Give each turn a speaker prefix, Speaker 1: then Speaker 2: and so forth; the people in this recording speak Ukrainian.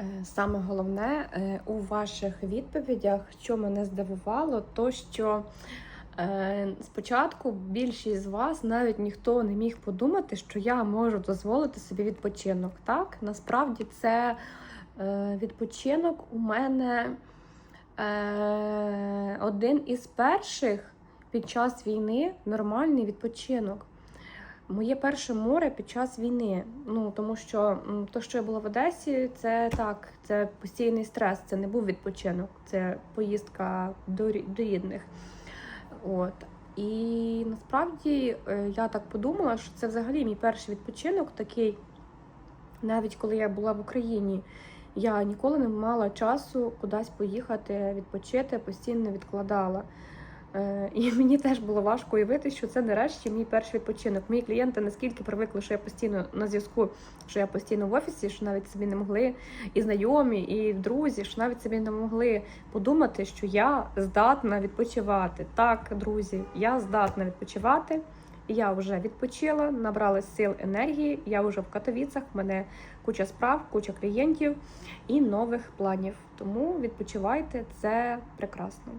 Speaker 1: Е, Саме головне е, у ваших відповідях, що мене здивувало, то що е, спочатку більшість з вас навіть ніхто не міг подумати, що я можу дозволити собі відпочинок. Так, насправді це відпочинок у мене один із перших під час війни нормальний відпочинок. Моє перше море під час війни. Ну тому що то, що я була в Одесі, це так, це постійний стрес. Це не був відпочинок, це поїздка до, до рідних. От. І насправді е, я так подумала, що це взагалі мій перший відпочинок такий. Навіть коли я була в Україні, я ніколи не мала часу кудись поїхати, відпочити, постійно відкладала. Е, І мені теж було важко уявити, що це нарешті мій перший відпочинок. Мої клієнти наскільки привикли, що я постійно на зв'язку, що я постійно в офісі, що навіть собі не могли, і знайомі, і друзі, що навіть собі не могли подумати, що я здатна відпочивати. Так, друзі, я здатна відпочивати. Я вже відпочила, набрала сил енергії. Я вже в Катовіцах. в мене куча справ, куча клієнтів і нових планів. Тому відпочивайте, це прекрасно.